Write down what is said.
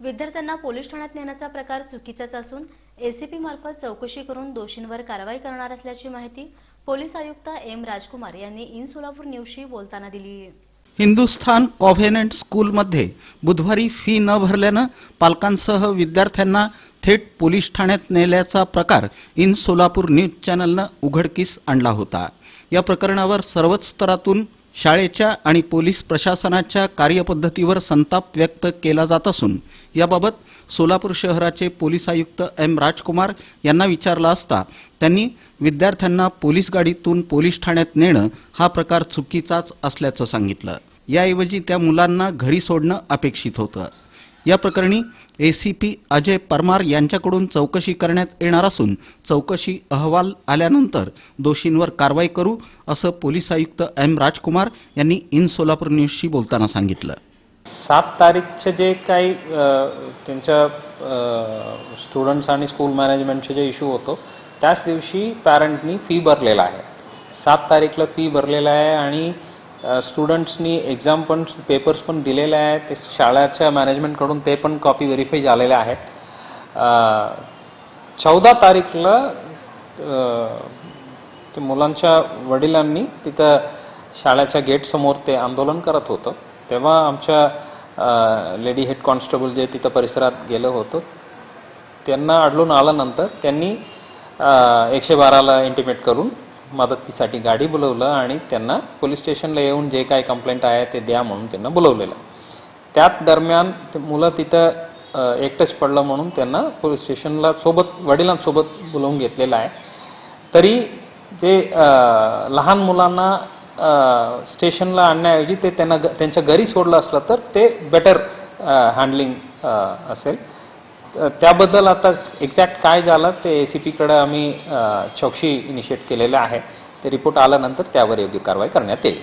विद्यार्थ्यांना पोलीस ठाण्यात नेण्याचा प्रकार चुकीचाच असून एसीपी मार्फत चौकशी करून दोषींवर कारवाई करणार असल्याची माहिती पोलीस आयुक्त एम राजकुमार यांनी इन सोलापूर न्यूजशी बोलताना दिली. आहे हिंदुस्थान कॉव्हेनंट स्कूलमध्ये बुधवारी फी न भरल्यानं पालकांसह विद्यार्थ्यांना थेट पोलीस ठाण्यात नेल्याचा प्रकार इन सोलापूर न्यूज चॅनलनं उघडकीस आणला होता. या प्रकरणावर सर्वच स्तरातून शाळेच्या आणि पोलीस प्रशासनाच्या कार्यपद्धतीवर संताप व्यक्त केला जात असून याबाबत सोलापूर शहराचे पोलीस आयुक्त एम राजकुमार यांना विचारला असता त्यांनी विद्यार्थ्यांना पोलीस गाडीतून पोलीस ठाण्यात नेणं हा प्रकार चुकीचाच असल्याचं सांगितलं. याऐवजी त्या मुलांना घरी सोडणं अपेक्षित होतं. या प्रकरणी A C P Ajay Parmar यांच्याकडून चौकशी करण्यात येणार असून चौकशी अहवाल आल्यानंतर दोषींवर कारवाई करू असं पोलीस आयुक्त एम राजकुमार यांनी इन सोलापूर न्यूजशी बोलताना सांगितलं. सात तारीखचे जे काही त्यांच्या स्टुडंट्स आणि स्कूल मॅनेजमेंटचे जे इश्यू होतो त्याच दिवशी पॅरेंटनी फी भरलेला आहे. सात तारीखला फी भरलेला आहे आणि स्टुडंट्सनी एक्झाम पण पेपर्स पण दिलेले आहेत. ते शाळेच्या मॅनेजमेंटकडून ते पण कॉपी व्हेरीफाय झालेले आहेत. चौदा तारीखला ते मुलांच्या वडिलांनी तिथं शाळेच्या गेटसमोर ते आंदोलन करत होतं. तेव्हा आमच्या लेडी हेड कॉन्स्टेबल जे तिथं परिसरात गेलं होतं त्यांना अडलून आल्यानंतर त्यांनी एकशे बाराला इंटिमेट करून मदतीसाठी गाडी बोलवलं आणि त्यांना पोलीस स्टेशनला येऊन जे काही कंप्लेंट आहे ते द्या म्हणून त्यांना बोलवलेलं. त्यात दरम्यान ते मुलं तिथं एकटंच पडलं म्हणून त्यांना पोलीस स्टेशनला सोबत वडिलांसोबत बोलवून घेतलेलं आहे. तरी जे लहान मुलांना स्टेशनला आणण्याऐवजी ते त्यांना त्यांच्या घरी सोडलं असलं तर ते बेटर हँडलिंग असेल. त्याबद्दल आता एक्झॅक्ट काय झालं ते ए सी पीकडे आम्ही चौकशी इनिशिएट केलेलं आहे. ते रिपोर्ट आल्यानंतर त्यावर योग्य कारवाई करण्यात येईल.